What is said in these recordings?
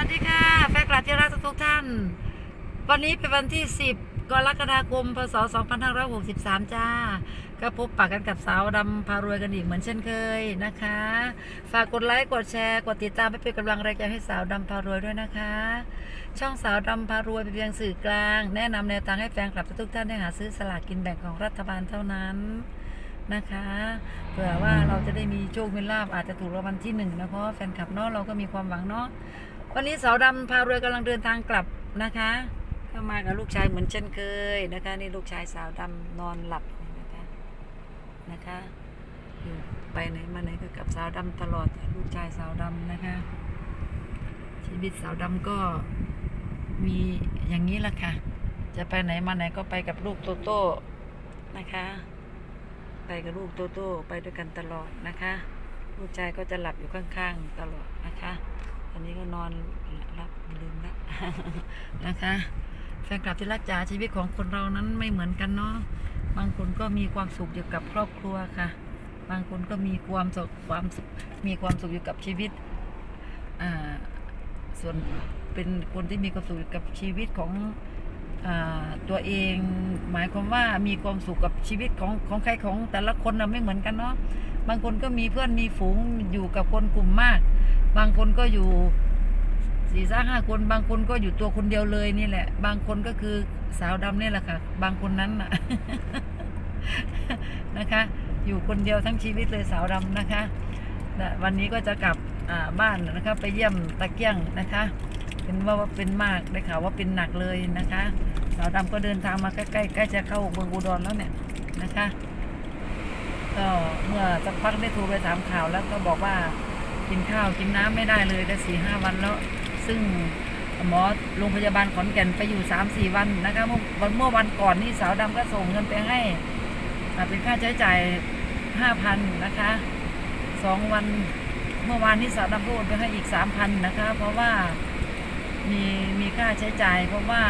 วัสดีค่ะ แฟนคลับที่รักทุกท่าน วันนี้เป็นวันที่ 10 กรกฎาคม พศ 2563 จ้า ก็พบปะกันกับสาวดำพารวยกันอีกเหมือนเช่นเคยนะคะ ฝากกดไลค์ กดแชร์ กดติดตามให้เป็นกำลังแรงใจให้สาวดำพารวยด้วยนะคะ ช่องสาวดำพารวยเป็นเพียงสื่อกลาง แนะนำแนวทางให้แฟนคลับทุกท่านได้หาซื้อสลากกินแบ่งของรัฐบาลเท่านั้นนะคะเผื่อว่าเราจะได้มีโชคมีลาบอาจจะถูกรางวัลที่หนึ่งนะเพราะแฟนคลับเนาะเราก็มีความหวังเนาะ วันนี้สาวดำพารวยกำลังเดินทางกลับนะคะก็มากับลูกชายเหมือนเช่นเคยนะคะนี่ลูกชายสาวดำนอนหลับนะคะนะคะอยู่ไปไหนมาไหนก็กับสาวดำตลอดลูกชายสาวดำนะคะ ชีวิตสาวดำก็มีอย่างนี้ละค่ะ จะไปไหนมาไหนก็ไปกับลูกโตโต้นะคะ ไปกับลูกโตโต้ไปด้วยกันตลอดนะคะ ลูกชายก็จะหลับอยู่ข้างๆตลอดนะคะ อนนี้ก็นอนรับลืมละนะคะแฟนคลับที่รักจ๋าชีวิตของคนเรานั้นไม่เหมือนกันเนาะบางคนก็มีความสุขอยู่กับครอบครัวค่ะ บางคนก็มีความสุขความสุขมีความสุขอยู่กับชีวิตอ่าส่วนเป็นคนที่มีความสุขกับชีวิตของอตัวเองหมายความว่ามีความสุขกับชีวิตของของใครของแต่ละคนนะไม่เหมือนกันเนาะ บางคนก็มีเพื่อนมีฝูงอยู่กับคนกลุ่มมาก บางคนก็อยู่สี่สห้าคน บางคนก็อยู่ตัวคนเดียวเลยนี่แหละ บางคนก็คือสาวดำนี่แหละค่ะ บางคนนั้นน่ะนะคะ อยู่คนเดียวทั้งชีวิตเลยสาวดำนะคะวันนี้ก็จะกลับบ้านนะคะ ไปเยี่ยมตะเกียงนะคะ เป็นว่าว่าเป็นมากได้ข่าวว่าเป็นหนักเลยนะคะ สาวดำก็เดินทางมาใกล้ๆใกล้จะเข้าเมืองอุดรแล้วเนี่ยนะคะ ก็เมื่อสักพักได้โทรไปถามข่าวแล้วก็บอกว่ากินข้าวกินน้ำไม่ได้เลยได้สี่ห้าวันแล้ว ซึ่งหมอโรงพยาบาลขอนแก่นไปอยู่สามสี่วันนะคะเมื่อวันเมื่อวันก่อนนี่สาวดำก็ส่งเงินไปให้อาเป็นค่าใช้จ่ายห้าพันนะคะสองวันเมื่อวานนี้สาวดำก็โอนไปให้อีกสามพันนะคะ เพราะว่ามีมีค่าใช้จ่าย เพราะว่า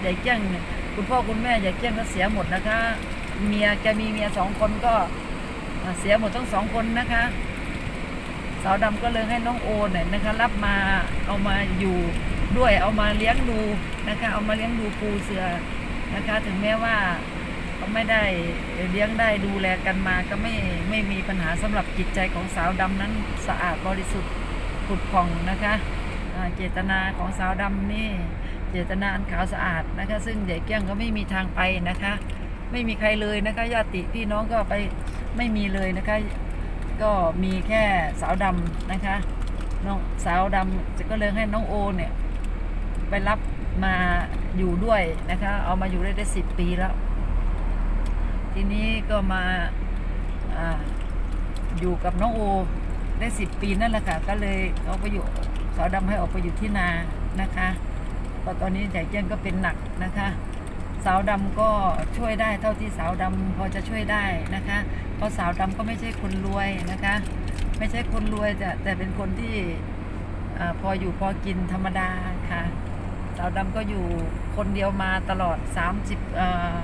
ใหญ่เกี้งคุณพ่อคุณแม่ใหญ่เกี้งก็เสียหมดนะคะ เมียแกมีเมียสองคนก็ เสียหมดทั้งสองคนนะคะ สาวดำก็เลยให้น้องโอเนี่ยนะคะ รับมาเอามาอยู่ด้วยเอามาเลี้ยงดูนะคะ เอามาเลี้ยงดูปูเสือนะคะ ถึงแม้ว่าเขาไม่ได้เลี้ยงได้ดูแลกันมาก็ไม่ไม่มีปัญหาสำหรับจิตใจของสาวดำนั้นสะอาดบริสุทธิ์ผุดผ่องนะคะเจตนาของสาวดำนี่ เจตนาอันขาวสะอาดนะคะ ซึ่งใหญ่เกี้ยงก็ไม่มีทางไปนะคะ ไม่มีใครเลยนะคะญาติพี่น้องก็ไป ไม่มีเลยนะคะ ก็มีแค่สาวดำนะคะน้องสาวดำจะก็เลยให้น้องโอเนี่ย ไปรับมาอยู่ด้วยนะคะ เอามาอยู่ได้ได้สิบปีแล้ว ทีนี้ก็มาอาอยู่กับน้องโอได้สิบปีนั่นแหละค่ะ ก็เลยเอาไปอยู่สาวดำให้ออกไปอยู่ที่นานะคะก็ตอนนี้ใหญ่เจี้ยนก็เป็นหนักนะคะ สาวดำก็ช่วยได้เท่าที่สาวดำพอจะช่วยได้นะคะ ราะสาวดำก็ไม่ใช่คนรวยนะคะ ไม่ใช่คนรวยแต่แต่เป็นคนที่อพออยู่พอกินธรรมดาค่ะ สาวดำก็อยู่คนเดียวมาตลอด 30เอ่อ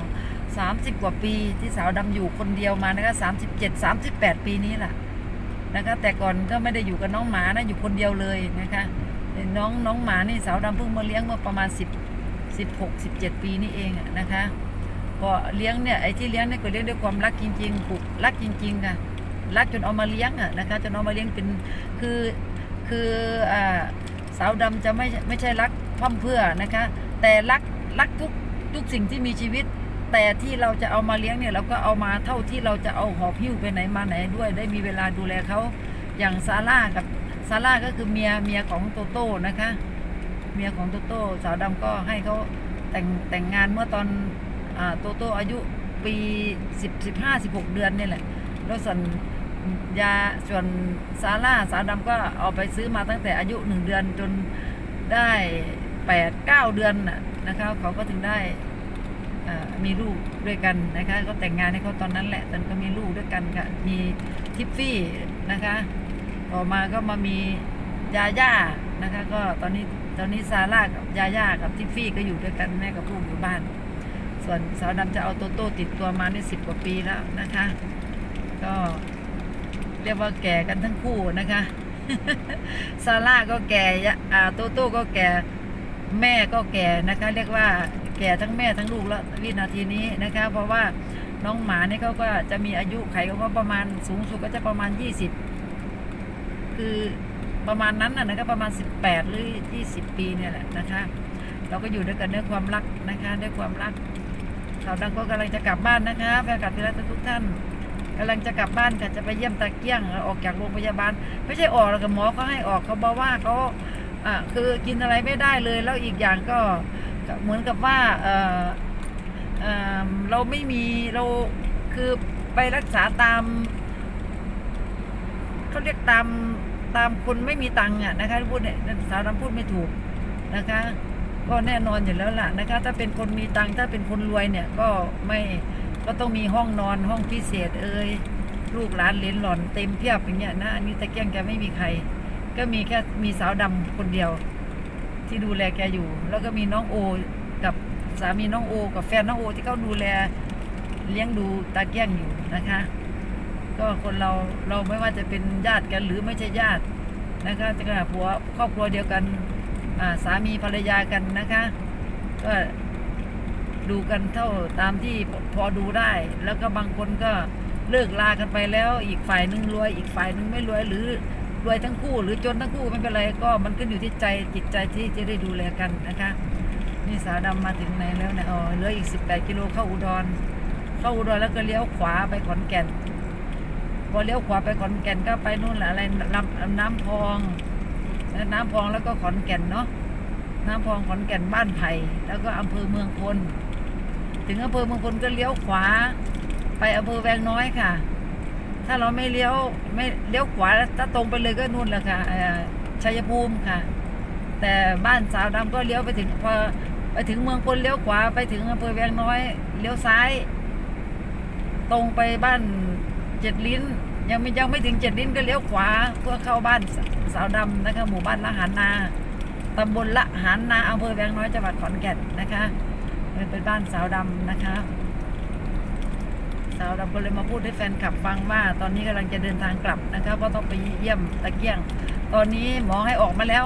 30 กว่าปีที่สาวดำอยู่คนเดียวมานะคะ37 38 ปีนี้แหละนะคะแต่ก่อนก็ไม่ได้อยู่กับน้องหมานะอยู่คนเดียวเลยนะคะน้องน้องหมานี่สาวดำเพิ่งมาเลี้ยงเมื่อประมาณ 10 16 17 ปีนี่เองนะคะ ก็เลี้ยงเนี่ยไอ้ที่เลี้ยงเนี่ยก็เลี้ยงด้วยความรักจริงๆผูกรักจริงๆค่ะรักจนเอามาเลี้ยงอะนะคะจนเอามาเลี้ยงเป็นคือคืออ่าสาวดำจะไม่ไม่ใช่รักพร่ำเพรื่อนะคะ แต่รักรักทุกทุกสิ่งที่มีชีวิต แต่ที่เราจะเอามาเลี้ยงเนี่ยเราก็เอามาเท่าที่เราจะเอาหอบหิ้วไปไหนมาไหนด้วย ได้มีเวลาดูแลเขาอย่างซาร่ากับซาร่าก็คือเมียเมียของโตโต้นะคะ เมียของโตโต้สาวดำก็ให้เขาแต่งแต่งงานเมื่อตอน อาโตโตอายุปีสิบสิบห้าสิบหกเดือนนี่แหละ แล้วส่วนยาส่วนซาร่าสาดำก็เอาไปซื้อมาตั้งแต่อายุหนึ่งเดือนจนได้แปดเก้าเดือนนะคะเขาก็ถึงได้มีลูกด้วยกันนะคะ ก็แต่งงานให้เขาตอนนั้นแหละตอนก็มีลูกด้วยกันค่ะมีทิฟฟี่นะคะต่อมาก็มามียาย่านะคะ ก็ตอนนี้ตอนนี้ซาร่ากับยาย่ากับทิฟฟี่ก็อยู่ด้วยกันแม่กับลูกอยู่บ้าน ส่วนสาวดำจะเอาโตโต้ติดตัวมาได้สิบกว่าปีแล้วนะคะ ก็เรียกว่าแก่กันทั้งคู่นะคะ ซาร่าก็แก่ยะอ่าโตโต้ก็แก่แม่ก็แก่นะคะ เรียกว่าแก่ทั้งแม่ทั้งลูกแล้ววินาทีนี้นะคะ เพราะว่าน้องหมาเนี่ยเขาก็จะมีอายุไขของเขาประมาณสูงสุดก็จะประมาณ 20 คือประมาณนั้นนะนะคะประมาณ 18 หรือ 20 ปีเนี่ยแหละนะคะ เราก็อยู่ด้วยกันด้วยความรักนะคะ ด้วยความรัก สาวดังก็กำลังจะกลับบ้านนะคะแฟนคลับที่รักทุกท่านกำลังจะกลับบ้านค่ะจะไปเยี่ยมตาเกี้ยงออกจากโรงพยาบาล ไม่ใช่ออกแล้วกับหมอเขาให้ออกเขาบอกว่าเขาอ่าคือกินอะไรไม่ได้เลย แล้วอีกอย่างก็เหมือนกับว่าเออเอ่อเราไม่มีเราคือไปรักษาตามเขาเรียกตามตามคนไม่มีตังค์อะนะคะพูดเนี่ยสาวดำพูดไม่ถูกนะคะ ก็แน่นอนอยู่แล้วล่ะนะคะ ถ้าเป็นคนมีตังค์ถ้าเป็นคนรวยเนี่ยก็ไม่ก็ต้องมีห้องนอนห้องพิเศษเอ่ยลูกหลานเลนหล่อนเต็มเพียบอย่างเงี้ยนะอันนี้ตะเกียงแกไม่มีใคร ก็มีแค่มีสาวดำคนเดียว ที่ดูแลแกอยู่ แล้วก็มีน้องโอกับสามีน้องโอ กับแฟนน้องโอที่เขาดูแลเลี้ยงดูตาเกี้ยงอยู่นะคะ ก็คนเราเราไม่ว่าจะเป็นญาติกันหรือไม่ใช่ญาตินะคะจะขนาดผัวครอบครัวเดียวกัน สามีภรรยากันนะคะ ก็ดูกันเท่าตามที่พอดูได้ แล้วก็บางคนก็เลิกลากันไปแล้ว อีกฝ่ายหนึงรวย อีกฝ่ายหนึงไม่รวยหรือรวยทั้งคู่ หรือจนทั้งคู่ไม่เป็นไรก็มันขึ้นอยู่ที่ใจจิตใจที่จะได้ดูแลกันนะคะนี่สาวดำมาถึงไหนแล้วเนี่ยอ๋อเหลืออีก 18 กิโลเข้าอุดร เข้าอุดรแล้วก็เลี้ยวขวาไปขอนแก่นพอเลี้ยวขวาไปขอนแก่นก็ไปนู่นแหละอะไรลำน้ำพอง แล้วน้ำพองแล้วก็ขอนแก่นเนาะน้ำพองขอนแก่นบ้านไผ่แล้วก็อำเภอเมืองพลถึงอำเภอเมืองพลก็เลี้ยวขวา ไปอำเภอแวงน้อยค่ะ ถ้าเราไม่เลี้ยวไม่เลี้ยวขวาถ้าตรงไปเลยก็นู่นแหละค่ะชัยภูมิค่ะ แต่บ้านสาวดำก็เลี้ยวไปถึงพอไปถึงเมืองพลเลี้ยวขวาไปถึงอำเภอแวงน้อยเลี้ยวซ้าย ตรงไปบ้านเจ็ดลิ้น ยังไม่ยังไม่ถึงเจ็ดลิ้นก็เลี้ยวขวาเพื่อเข้าบ้านสาวดำนะคะหมู่บ้านละหารนาตำบลละหารนาอำเภอแวงน้อยจังหวัดขอนแก่นนะคะเป็นเป็นบ้านสาวดำนะคะ สาวดำก็เลยมาพูดให้แฟนคลับฟังว่าตอนนี้กำลังจะเดินทางกลับนะคะเพราะต้องไปเยี่ยมตะเกียง ตอนนี้หมอให้ออกมาแล้ว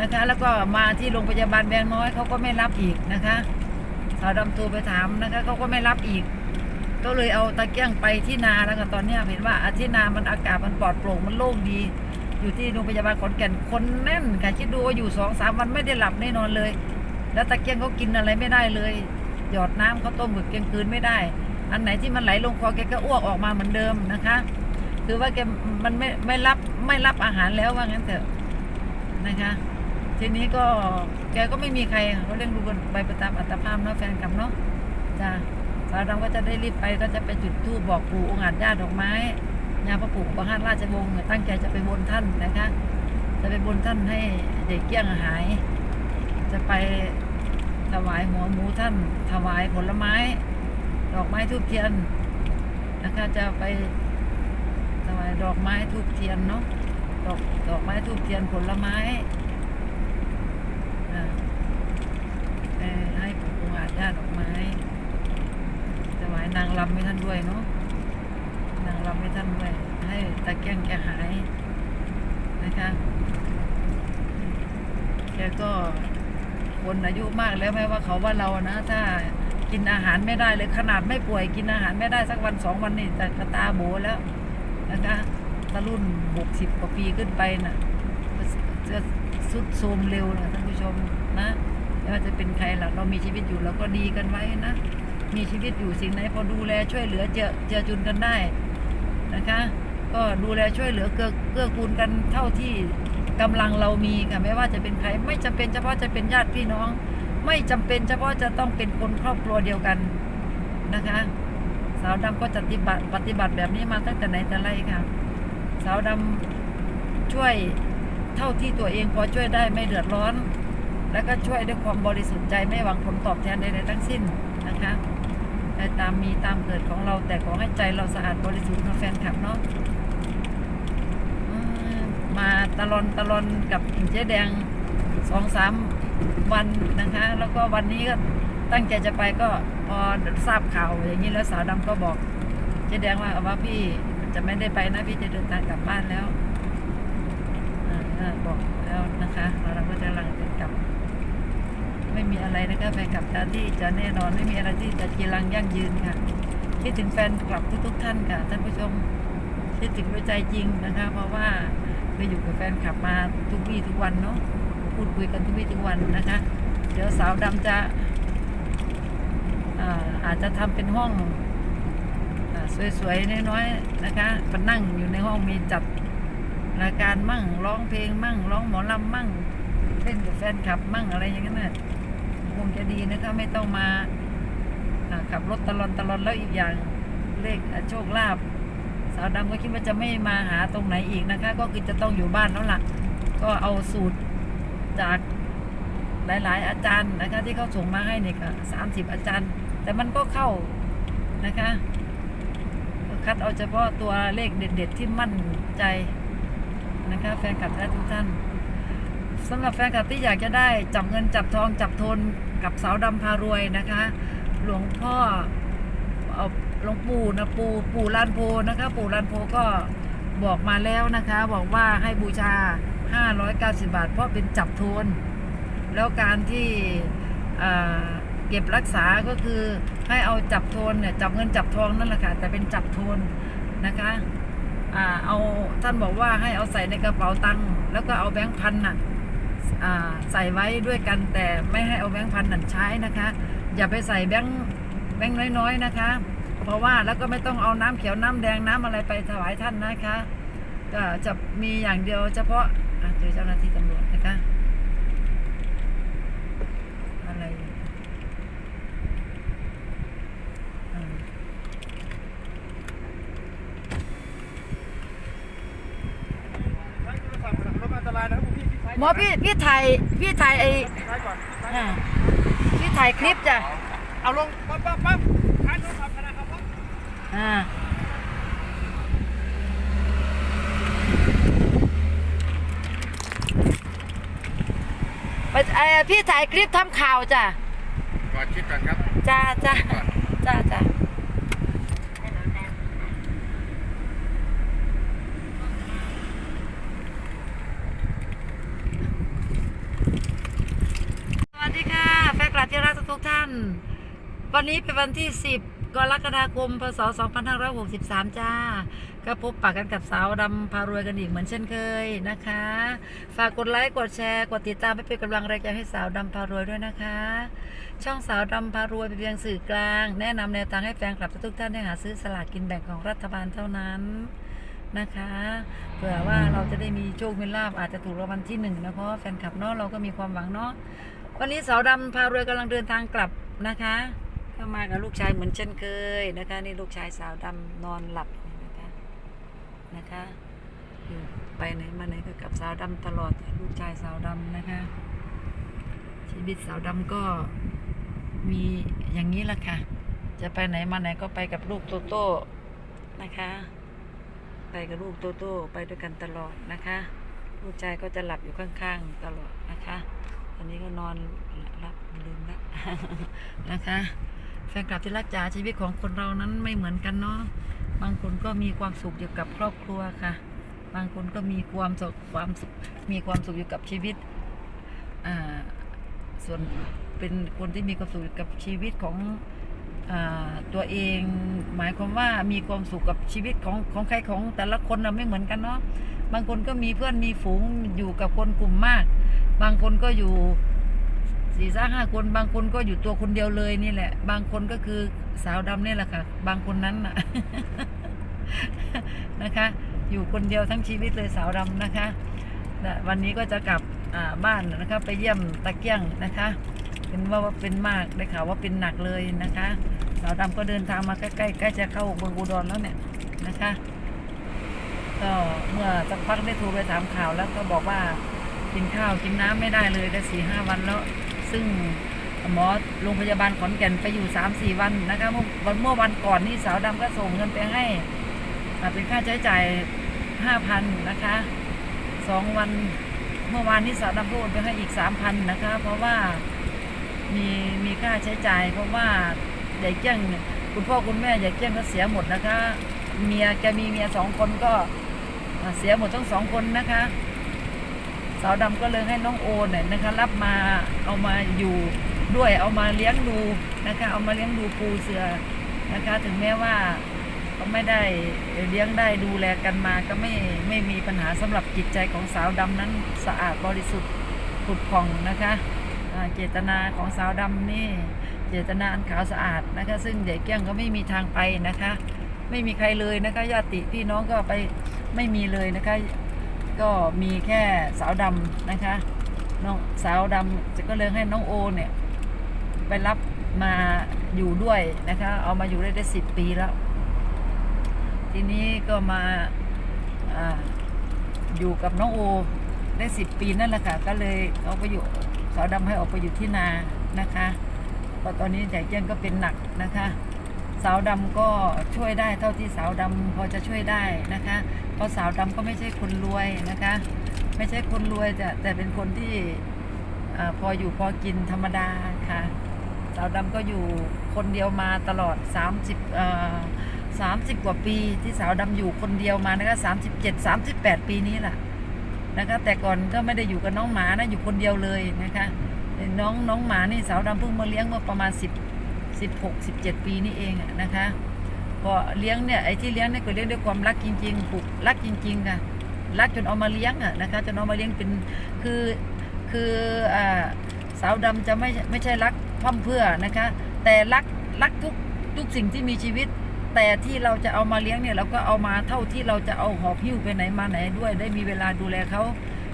นะคะ แล้วก็มาที่โรงพยาบาลแวงน้อยเขาก็ไม่รับอีกนะคะ สาวดำโทรไปถามนะคะเขาก็ไม่รับอีก ก็เลยเอาตะเกียงไปที่นาแล้วก็ตอนเนี้ยเห็นว่าที่นามันอากาศมันปลอดโปร่งมันโล่งดี อยู่ที่โรงพยาบาลขอนแก่นคนแน่นค่ะคิดดูว่าอยู่สองสามวันไม่ได้หลับแน่นอนเลย แล้วตะเกียงเขากินอะไรไม่ได้เลย หยอดน้ำเขาต้มหมึกเกงคืนไม่ได้ อันไหนที่มันไหลลงคอแกก็อ้วกออกมาเหมือนเดิมนะคะ คือว่าแกมันไม่ไม่รับไม่รับอาหารแล้วว่างั้นเถอะนะคะทีนี้ก็แกก็ไม่มีใครเขาเลี้ยงดูกันไปไปตามอัตภาพเนาะแฟนคลับเนาะจ้า สาวดำก็จะได้รีบไปก็จะไปจุดธูปบอกปู่องค์อาจญาติดอกไม้ยาพระปู่ประหารราชวงศ์ตั้งใจจะไปบนท่านนะคะ จะไปบนท่านให้เด็กเกี้ยงหาย จะไปถวายหัวหมูท่าน ถวายผลไม้ ดอกไม้ทูบเทียนนะคะจะไปถวายดอกไม้ทูบเทียนเนาะดอกดอกไม้ทูบเทียนผลไม้อ่าเอ่อให้ปู่องค์อาจญาติดอกไม้ถวา นางรำให้ท่านด้วยเนาะนางรำให้ท่านด้วย ให้ตะเกียงแกหายนะคะแกก็คนอายุมากแล้วแม้ว่าเขาว่าเรานะ ถ้ากินอาหารไม่ได้เลยขนาดไม่ป่วยกินอาหารไม่ได้สักวันสองวันนี่แต่กระตาโบแล้วนะคะถ้ารุ่นหกสิบกว่าปีขึ้นไปน่ะจะสุดโทมเร็วนะท่านผู้ชมนะไม่ว่าจะเป็นใครหลักเรามีชีวิตอยู่เราก็ดีกันไว้นะ มีชีวิตอยู่สิ่งไหนพอดูแลช่วยเหลือเจอเจอจุนกันได้นะคะ ก็ดูแลช่วยเหลือเกื้อเกื้อกูลกันเท่าที่กำลังเรามีค่ะไม่ว่าจะเป็นใครไม่จำเป็นเฉพาะจะเป็นญาติพี่น้อง ไม่จำเป็นเฉพาะจะต้องเป็นคนครอบครัวเดียวกันนะคะ สาวดำก็ปฏิบัติปฏิบัติแบบนี้มาตั้งแต่ไหนแต่ไรค่ะ สาวดำช่วยเท่าที่ตัวเองพอช่วยได้ไม่เดือดร้อน แล้วก็ช่วยด้วยความบริสุทธิ์ใจไม่หวังผลตอบแทนใดๆทั้งสิ้นนะคะ แต่ตามมีตามเกิดของเราแต่ขอให้ใจเราสะอาดบริสุทธิ์นะแฟนคลับเนาะมาตลอนตลอนกับเจ๊แดงสองสามวันนะคะ แล้วก็วันนี้ก็ตั้งใจจะไปก็พอทราบข่าวอย่างนี้แล้วสาวดำก็บอกเจ๊แดงว่าว่าพี่จะไม่ได้ไปนะพี่จะเดินทางกลับบ้านแล้วอบอกแล้วนะคะเราก็จะกำลังจะกลับ ไม่มีอะไรนะคะแฟนคลับจะที่จะแน่นอนไม่มีอะไรที่จะจีรังยั่งยืนค่ะคิดถึงแฟนคลับทุกๆท่านค่ะท่านผู้ชมคิดถึงด้วยใจจริงนะคะ เพราะว่าไปอยู่กับแฟนคลับมาทุกวี่ทุกวันเนาะพูดคุยกันทุกวี่ทุกวันนะคะ เดี๋ยวสาวดำจะอาจจะทำเป็นห้องอสวยๆน้อยๆนะคะมานั่งอยู่ในห้องมีจัดรายการมั่งร้องเพลงมั่งร้องหมอลำมั่งเล่นกับแฟนคลับมั่งอะไรอย่างนั้นนะ งจะดีนะคะไม่ต้องมาขับรถตลอนตลอนแล้วอีกอย่างเลขโชคลาภสาวดำก็คิดว่าจะไม่มาหาตรงไหนอีกนะคะ ก็คือจะต้องอยู่บ้านแล้วล่ะ ก็เอาสูตรจากหลาย ๆ อาจารย์นะคะ ที่เขาส่งมาให้เนี่ยค่ะสามสิบอาจารย์ แต่มันก็เข้านะคะคัดเอาเฉพาะตัวเลขเด็ด ๆ ที่มั่นใจนะคะ แฟนคลับและทุกท่าน สำหรับแฟนคลับที่อยากจะได้จับเงินจับทองจับทนกับสาวดำพารวยนะคะ หลวงพ่อเอาหลวงปู่นะปู่ปู่ลานโพนะคะ ปู่ลานโพก็บอกมาแล้วนะคะ บอกว่าให้บูชา 590 บาท เพราะเป็นจับโทน แล้วการที่เก็บรักษาก็คือให้เอาจับโทนเนี่ยจับเงินจับทองนั่นแหละค่ะ แต่เป็นจับโทนนะคะอ่าเอาท่านบอกว่าให้เอาใส่ในกระเป๋าตังค์แล้วก็เอาแบงค์พันน่ะ ใส่ไว้ด้วยกันแต่ไม่ให้เอาแบงค์พันนั่นใช้นะคะ อย่าไปใส่แบงค์แบงค์น้อยๆนะคะ เพราะว่าแล้วก็ไม่ต้องเอาน้ำเขียวน้ำแดงน้ำอะไรไปถวายท่านนะคะก็จะมีอย่างเดียวเฉพาะอะเจอเจ้าหน้าที่ตำรวจนะคะอะไรอ่าหม อพี่พี่ถ่ายพี่ถ่ายไอ้ซ้ายก่อนซ้ายอ่าพี่ถ่ายคลิปจ้ะเอาลงปั๊บปั๊บปั๊บท้ายรถขับขนาดครับปั๊บอ่าไปเอ่อพี่ถ่ายคลิปทำข่าวจ้ะ ก่อนคิดก่อนครับ จ้าจ้าก่อนจ้าจ้าสวัสดีค่ะแฟนคลับ ทุกท่าน วันนี้เป็นวันที่ 10 กรกฎาคม พศ 2563 จ้า ก็พบปะกันกับสาวดำพารวยกันอีกเหมือนเช่นเคยนะคะ ฝากกดไลค์ กดแชร์ กดติดตามให้เป็นกำลังแรงใจให้สาวดำพารวยด้วยนะคะ ช่องสาวดำพารวยเป็นเพียงสื่อกลาง แนะนำแนวทางให้แฟนคลับทุกท่านได้หาซื้อสลากกินแบ่งของรัฐบาลเท่านั้นนะคะเผื่อว่าเราจะได้มีโชคมีลาบอาจจะถูกรางวัลที่หนึ่งนะเพราะแฟนคลับเนาะเราก็มีความหวังเนาะ วันนี้สาวดำพารวยกำลังเดินทางกลับนะคะก็มากับลูกชายเหมือนเช่นเคยนะคะ นี่ลูกชายสาวดำนอนหลับนะคะนะคะอยู่ไปไหนมาไหนก็กับสาวดำตลอดลูกชายสาวดำนะคะ ชีวิตสาวดำก็มีอย่างนี้ละค่ะ จะไปไหนมาไหนก็ไปกับลูกโตโต้นะคะ ไปกับลูกโตโต้ไปด้วยกันตลอดนะคะ ลูกชายก็จะหลับอยู่ข้างๆตลอดนะคะ ตอนนี้ก็นอนหลับลืมละนะคะแฟนคลับที่รักจ๋าชีวิตของคนเรานั้นไม่เหมือนกันเนาะบางคนก็มีความสุขอยู่กับครอบครัวค่ะ บางคนก็มีความสุขความสุขมีความสุขอยู่กับชีวิตอ่าส่วนเป็นคนที่มีความสุขกับชีวิตของอตัวเอง หมายความว่ามีความสุขกับชีวิตของของใครของแต่ละคนนะไม่เหมือนกันเนาะ บางคนก็มีเพื่อนมีฝูงอยู่กับคนกลุ่มมาก บางคนก็อยู่สี่สห้าคน บางคนก็อยู่ตัวคนเดียวเลยนี่แหละ บางคนก็คือสาวดำนี่แหละค่ะ บางคนนั้นน่ะนะคะ อยู่คนเดียวทั้งชีวิตเลยสาวดำนะคะนะวันนี้ก็จะกลับบ้านนะคะไปเยี่ยมตะเกียงนะคะ เป็นว่าว่าเป็นมากได้ข่าวว่าเป็นหนักเลยนะคะ สาวดำก็เดินทางมาใกล้ๆใกล้จะเข้าเมืองอุดรแล้วเนี่ยนะคะ ก็เมื่อสักพักได้โทรไปถามข่าวแล้วก็บอกว่ากินข้าวกินน้ำไม่ได้เลยได้สี่ห้าวันแล้ว ซึ่งหมอโรงพยาบาลขอนแก่นไปอยู่สามสี่วันนะคะเมื่อวันเมื่อวันก่อนนี่สาวดำก็ส่งเงินไปให้อ่าเป็นค่าใช้จ่ายห้าพันนะคะสองวันเมื่อวานนี้สาวดำก็โอนไปให้อีกสามพันนะคะ เพราะว่ามีมีค่าใช้จ่าย เพราะว่าใหญ่เกี้ยงคุณพ่อคุณแม่ใหญ่เกี้ยงก็เสียหมดนะคะ เมียแกมีเมียสองคนก็ เสียหมดทั้งสองคนนะคะสาวดำก็เลยให้น้องโอเนี่ยนะคะ รับมาเอามาอยู่ด้วยเอามาเลี้ยงดูนะคะ เอามาเลี้ยงดูปูเสือนะคะ ถึงแม้ว่าก็ไม่ได้เลี้ยงได้ดูแลกันมาก็ไม่ไม่มีปัญหาสำหรับจิตใจของสาวดำนั้นสะอาดบริสุทธิ์ผุดผ่องนะคะเจตนาของสาวดำนี่ เจตนาอันขาวสะอาดนะคะ ซึ่งใหญ่เกี้ยงก็ไม่มีทางไปนะคะ ไม่มีใครเลยนะคะญาติพี่น้องก็ไป ไม่มีเลยนะคะ ก็มีแค่สาวดำนะคะน้องสาวดำจะก็เลยให้น้องโอเนี่ย ไปรับมาอยู่ด้วยนะคะ เอามาอยู่ได้ได้สิบปีแล้ว ทีนี้ก็มาอาอยู่กับน้องโอได้สิบปีนั่นแหละค่ะ ก็เลยเอาไปอยู่สาวดำให้ออกไปอยู่ที่นานะคะเพราะตอนนี้ใหญ่เจี้ยนก็เป็นหนักนะคะ สาวดำก็ช่วยได้เท่าที่สาวดำพอจะช่วยได้นะคะ เพราะสาวดำก็ไม่ใช่คนรวยนะคะ ไม่ใช่คนรวยแต่แต่เป็นคนที่อพออยู่พอกินธรรมดาค่ะ สาวดำก็อยู่คนเดียวมาตลอด 30เอ่อ30 กว่าปีที่สาวดำอยู่คนเดียวมานะคะ37 38 ปีนี้แหละนะคะแต่ก่อนก็ไม่ได้อยู่กับน้องหมานะอยู่คนเดียวเลยนะคะน้องน้องหมานี่สาวดำเพิ่งมาเลี้ยงเมื่อประมาณ 10 16 17 ปีนี่เองนะคะพอเลี้ยงเนี่ยไอ้ที่เลี้ยงเนี่ยก็เลี้ยงด้วยความรักจริงๆผูกรักจริงๆค่ะรักจนเอามาเลี้ยงอะนะคะจนเอามาเลี้ยงเป็นคือคืออ่าสาวดำจะไม่ไม่ใช่รักพร่ำเพื่อนะคะ แต่รักรักทุกทุกสิ่งที่มีชีวิต แต่ที่เราจะเอามาเลี้ยงเนี่ยเราก็เอามาเท่าที่เราจะเอาหอบหิ้วไปไหนมาไหนด้วย ได้มีเวลาดูแลเขา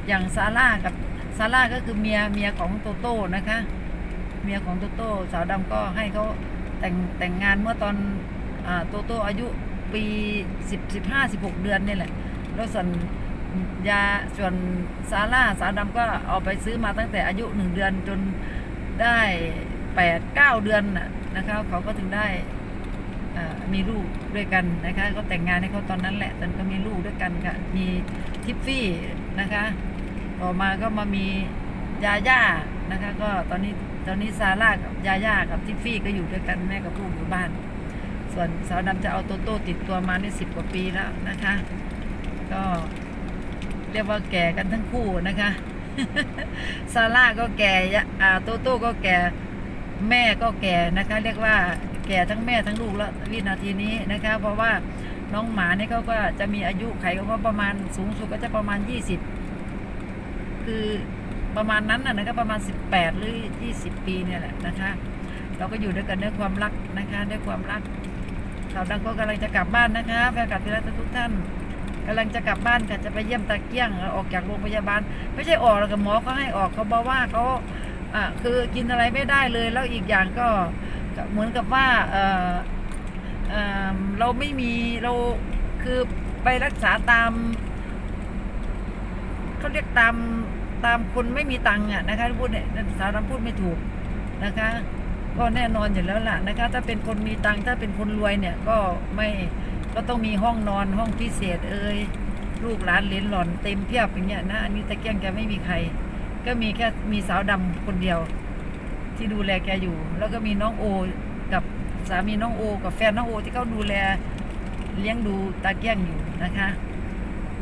อย่างซาร่ากับซาร่าก็คือเมียเมียของโตโต้นะคะ เมียของโตโต้สาวดำก็ให้เขาแต่งแต่งงานเมื่อตอนอโตโต้อายุปีสิบสิบห้าสิบหกเดือนนี่แหละ แล้วส่วนยาส่วนซาร่าสาวดำก็เอาไปซื้อมาตั้งแต่อายุหนึ่งเดือนจนได้แปดเก้าเดือนน่ะนะคะเขาก็ถึงได้มีลูกด้วยกันนะคะ ก็แต่งงานให้เขาตอนนั้นแหละตอนก็มีลูกด้วยกันค่ะ มีทิฟฟี่นะคะ ต่อมาก็มามี ยาย่านะคะ ก็ตอนนี้ตอนนี้ซาร่ากับยาย่ากับทิฟฟี่ก็อยู่ด้วยกันแม่กับลูกอยู่บ้าน ส่วนสาวดำจะเอาโตโต้ติดตัวมาในสิบกว่าปีแล้วนะคะ ก็เรียกว่าแก่กันทั้งคู่นะคะซาร่าก็แก่ยะอ่าโตโต้ก็แก่แม่ก็แก่นะคะ เรียกว่าแก่ทั้งแม่ทั้งลูกแล้ววินาทีนี้นะคะ เพราะว่าน้องหมาเนี่ยเขาก็จะมีอายุไขก็ประมาณสูงสุดก็จะประมาณยี่สิบคือ ประมาณนั้นนะนะครับประมาณ 18 หรือ 20 ปีเนี่ยแหละนะคะ เราก็อยู่ด้วยกันด้วยความรักนะคะด้วยความรักสาวดังก็กำลังจะกลับบ้านนะคะแฟนคลับที่รักทุกท่านกำลังจะกลับบ้านค่ะจะไปเยี่ยมตาเกี้ยงออกจากโรงพยาบาล ไม่ใช่ออกแล้วกับหมอเขาให้ออกเขาบอกว่าเขาอ่าคือกินอะไรไม่ได้เลย แล้วอีกอย่างก็ก็เหมือนกับว่าเออเออเราไม่มีเราคือไปรักษาตามเขาเรียกตาม ตามคนไม่มีตังค์อะนะคะพูดเนี่ยสาวดำพูดไม่ถูกนะคะ ก็แน่นอนอยู่แล้วล่ะนะคะ ถ้าเป็นคนมีตังค์ถ้าเป็นคนรวยเนี่ยก็ไม่ก็ต้องมีห้องนอนห้องพิเศษเอ่ยลูกหลานเลนหล่อนเต็มเพียบอย่างเงี้ยนะ อันนี้ตะเกียงแกไม่มีใคร ก็มีแค่มีสาวดำคนเดียว ที่ดูแลแกอยู่ แล้วก็มีน้องโอ กับสามีน้องโอ กับแฟนน้องโอที่เขาดูแลเลี้ยงดูตาเกี้ยงอยู่นะคะ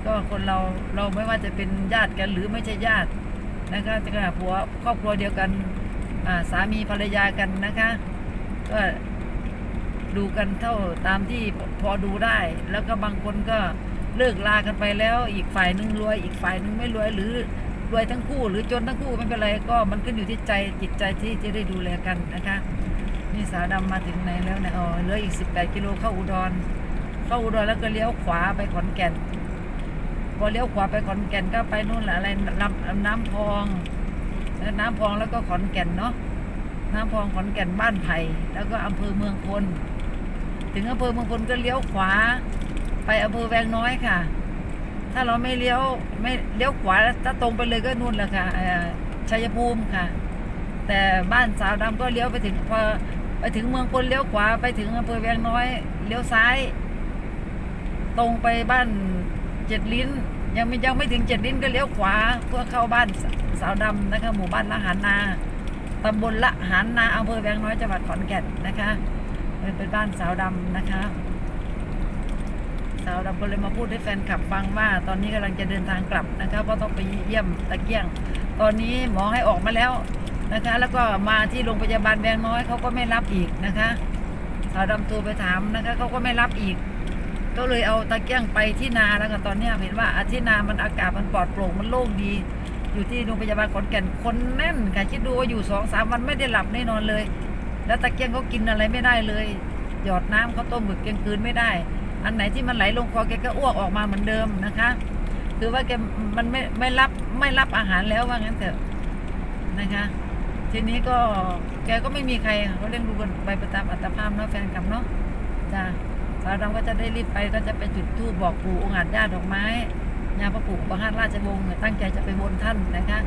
ก็คนเราเราไม่ว่าจะเป็นญาติกันหรือไม่ใช่ญาตินะคะจะขนาดผัวครอบครัวเดียวกันสามีภรรยากันนะคะ ก็ดูกันเท่าตามที่พอดูได้ แล้วก็บางคนก็เลิกลากันไปแล้ว อีกฝ่ายนึงรวย อีกฝ่ายนึงไม่รวยหรือรวยทั้งคู่ หรือจนทั้งคู่ไม่เป็นไรก็มันขึ้นอยู่ที่ใจจิตใจที่จะได้ดูแลกันนะคะนี่สาวดำมาถึงไหนแล้วเนี่ยอ๋อเหลืออีก 18 กิโลเข้าอุดร เข้าอุดรแล้วก็เลี้ยวขวาไปขอนแก่น พอเลี้ยวขวาไปขอนแก่นก็ไปนู่นแหละอะไรลำน้ำพองแล้วน้ำพองแล้วก็ขอนแก่นเนาะน้ำพองขอนแก่นบ้านไผ่แล้วก็อำเภอเมืองพลถึงอำเภอเมืองพลก็เลี้ยวขวา ไปอำเภอแวงน้อยค่ะ ถ้าเราไม่เลี้ยวไม่เลี้ยวขวาถ้าตรงไปเลยก็นู่นแหละค่ะเออชัยภูมิค่ะ แต่บ้านสาวดำก็เลี้ยวไปถึงพอไปถึงเมืองพลเลี้ยวขวาไปถึงอำเภอแวงน้อยเลี้ยวซ้าย ตรงไปบ้าน เจ็ดลิ้น ยังไม่ยังไม่ถึงเจ็ดลิ้นก็เลี้ยวขวา เพื่อเข้าบ้านสาวดำนะคะหมู่บ้านละหารนาตำบลละหารนาอำเภอแวงน้อยจังหวัดขอนแก่นนะคะเป็นเป็นบ้านสาวดำนะคะ สาวดำก็เลยมาพูดให้แฟนคลับฟังว่า ตอนนี้กำลังจะเดินทางกลับนะคะเพราะต้องไปเยี่ยมตะเกียง ตอนนี้หมอให้ออกมาแล้วนะคะ แล้วก็มาที่โรงพยาบาลแบงน้อยเขาก็ไม่รับอีกนะคะ สาวดำโทรไปถามนะคะเขาก็ไม่รับอีก ก็เลยเอาตะเกียงไปที่นาแล้วค่ะตอนเนี้ยเห็นว่าอาที่นามันอากาศมันปลอดโปร่งมันโล่งดี อยู่ที่โรงพยาบาลขอนแก่นคนแน่นค่ะคิดดูว่าอยู่สองสามวันไม่ได้หลับไม่นอนเลย แล้วตะเกียงเขากินอะไรไม่ได้เลย หยอดน้ำเขาต้มหมึกแกงคืนไม่ได้ อันไหนที่มันไหลลงคอแกก็อ้วกออกมาเหมือนเดิมนะคะ คือว่าแกมันไม่ไม่รับไม่รับอาหารแล้วว่างั้นเถอะนะคะทีนี้ก็แกก็ไม่มีใครเขาเลี้ยงดูกันไปประตามอัตภาพเนาะแฟนคลับเนาะจ้า สาวดำก็จะได้รีบไปก็จะไปจุดธูปบอกปู่องค์อาจญาดอกไม้ญาพระปู่ประหารราชวงศ์เนี่ยตั้งใจจะไปบนท่านนะคะ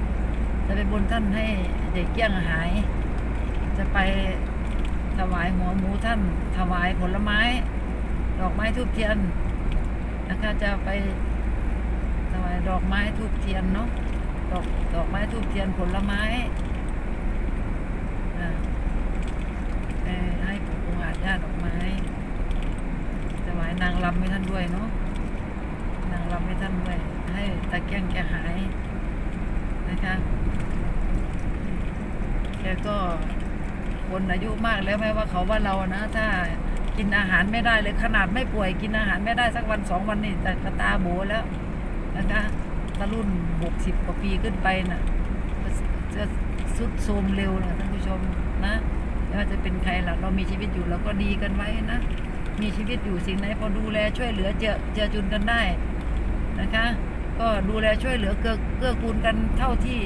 จะไปบนท่านให้เด็กเกี้ยงหาย จะไปถวายหัวหมูท่าน ถวายผลไม้ ดอกไม้ทูบเทียนนะคะจะไปถวายดอกไม้ทูบเทียนเนาะดอกดอกไม้ทูบเทียนผลไม้อ่าเอ่อให้ปู่องค์อาจญาติดอกไม้ถวาย นางรำให้ท่านด้วยเนาะนางรำให้ท่านด้วย ให้ตะเกียงแกหายนะคะแกก็คนอายุมากแล้วแม้ว่าเขาว่าเรานะ ถ้ากินอาหารไม่ได้เลยขนาดไม่ป่วยกินอาหารไม่ได้สักวันสองวันนี่แต่กระตาโบแล้วนะคะถ้ารุ่นหกสิบกว่าปีขึ้นไปน่ะจะสุดโทมเร็วนะท่านผู้ชมนะไม่ว่าจะเป็นใครล่ะเรามีชีวิตอยู่เราก็ดีกันไว้นะ มีชีวิตอยู่สิ่งไหนพอดูแลช่วยเหลือเจอเจอจุนกันได้นะคะ ก็ดูแลช่วยเหลือเกื้อเกื้อกูลกันเท่าที่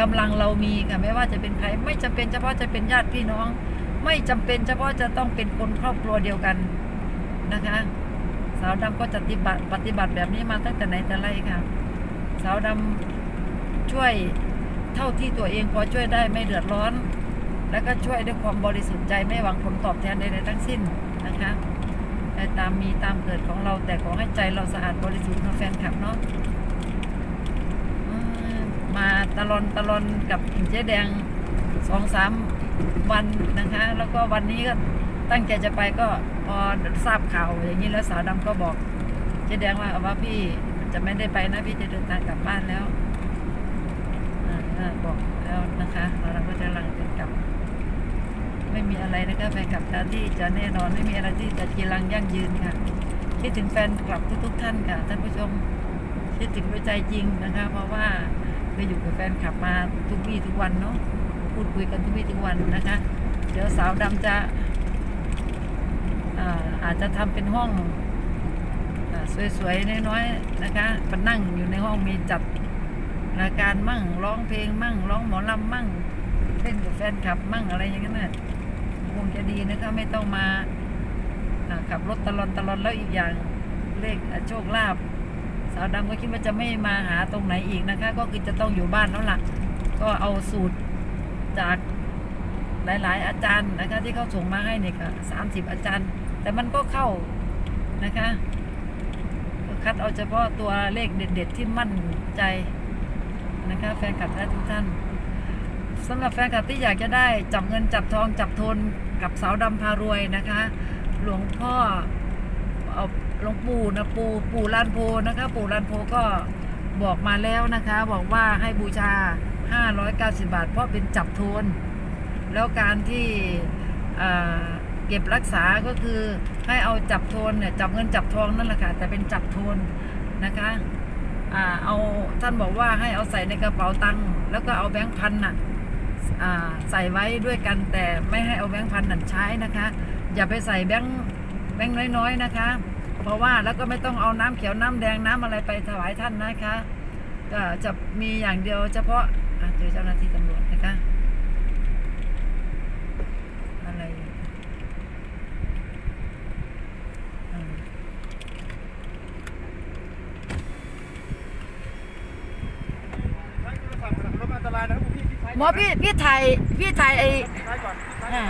กำลังเรามีค่ะไม่ว่าจะเป็นใครไม่จำเป็นเฉพาะจะเป็นญาติพี่น้อง ไม่จำเป็นเฉพาะจะต้องเป็นคนครอบครัวเดียวกันนะคะ สาวดำก็จะปฏิบัติปฏิบัติแบบนี้มาตั้งแต่ไหนแต่ไรค่ะ สาวดำช่วยเท่าที่ตัวเองพอช่วยได้ไม่เดือดร้อน แล้วก็ช่วยด้วยความบริสุทธิ์ใจไม่หวังผลตอบแทนใดๆทั้งสิ้นนะคะ ต่ตามมีตามเกิดของเราแต่ขอให้ใจเราสะอาดบริสุทธิ์นะแฟนคลับเนาะมาตลอนตลอนกับเจ๊แดงสองสามวันนะคะ แล้วก็วันนี้ก็ตั้งใจจะไปก็พอทราบข่าวอย่างนี้แล้วสาวดำก็บอกเจ๊แดงว่าเอาว่าพี่จะไม่ได้ไปนะพี่จะเดินทางกลับบ้านแล้วอ่าบอกแล้วนะคะเราก็จะลังจะรั ไม่มีอะไรนะคะแฟนคลับจะที่จะแน่นอนไม่มีอะไรที่จะจีรังยั่งยืนค่ะ คิดถึงแฟนคลับทุกๆท่านค่ะท่านผู้ชมคิดถึงด้วยใจจริงนะคะ เพราะว่าเคยอยู่กับแฟนคลับมาทุกวี่ทุกวันเนาะพูดคุยกันทุกวี่ทุกวันนะคะ เดี๋ยวสาวดำจะอ่าอาจจะทำเป็นห้องสวยๆน้อยๆนะคะมานั่งอยู่ในห้องมีจัดรายการมั่งร้องเพลงมั่งร้องหมอลำมั่งเล่นกับแฟนคลับมั่งอะไรอย่างนั้นนะ คงจะดีนะคะไม่ต้องมาขับรถตลอนตลอนแล้วอีกอย่างเลขโชคลาภสาวดำก็คิดว่าจะไม่มาหาตรงไหนอีกนะคะ ก็คือจะต้องอยู่บ้านแล้วล่ะ ก็เอาสูตรจากหลาย ๆ อาจารย์นะคะ ที่เขาส่งมาให้เนี่ยก็สามสิบอาจารย์ แต่มันก็เข้านะคะคัดเอาเฉพาะตัวเลขเด็ด ๆ ที่มั่นใจนะคะ แฟนคลับทุกท่าน สำหรับแฟนคลับที่อยากจะได้จับเงินจับทองจับทนกับสาวดำพารวยนะคะ หลวงพ่อเอาหลวงปู่นะปู่ปู่ลานโพนะคะ ปู่ลานโพก็บอกมาแล้วนะคะ บอกว่าให้บูชา 590 บาท เพราะเป็นจับทน แล้วการที่เก็บรักษาก็คือให้เอาจับโทนเนี่ยจับเงินจับทองนั่นแหละค่ะแต่เป็นจับโทนนะคะอ่าเอาท่านบอกว่าให้เอาใส่ในกระเป๋าตังค์แล้วก็เอาแบงค์พันน่ะ ใส่ไว้ด้วยกันแต่ไม่ให้เอาแบงค์พันนั่นใช้นะคะ อย่าไปใส่แบงค์แบงค์น้อยๆนะคะ เพราะว่าแล้วก็ไม่ต้องเอาน้ำเขียวน้ำแดงน้ำอะไรไปถวายท่านนะคะก็จะมีอย่างเดียวเฉพาะอะเจอเจ้าหน้าที่ตำรวจนะคะอะไรอืม ใช้โทรศัพท์ขณะขับรถอันตรายนะครับพี่พี่ใช้ หมอพี่พี่ถ่ายพี่ถ่ายไอ้ใช้ก่อนพี่ใช้อ่า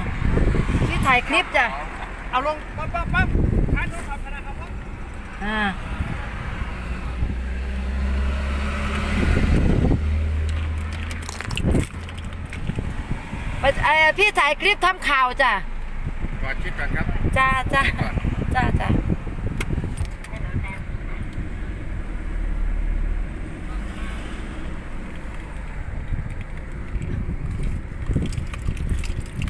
พี่ถ่ายคลิปจ้ะเอาลงปั๊บปั๊บปั๊บใช้โทรศัพท์ขณะขับรถอ่าไปเอ่อพี่ถ่ายคลิปทำข่าวจ้ะ ก่อนคิดก่อนครับจ้าจ้าจ้าจ้า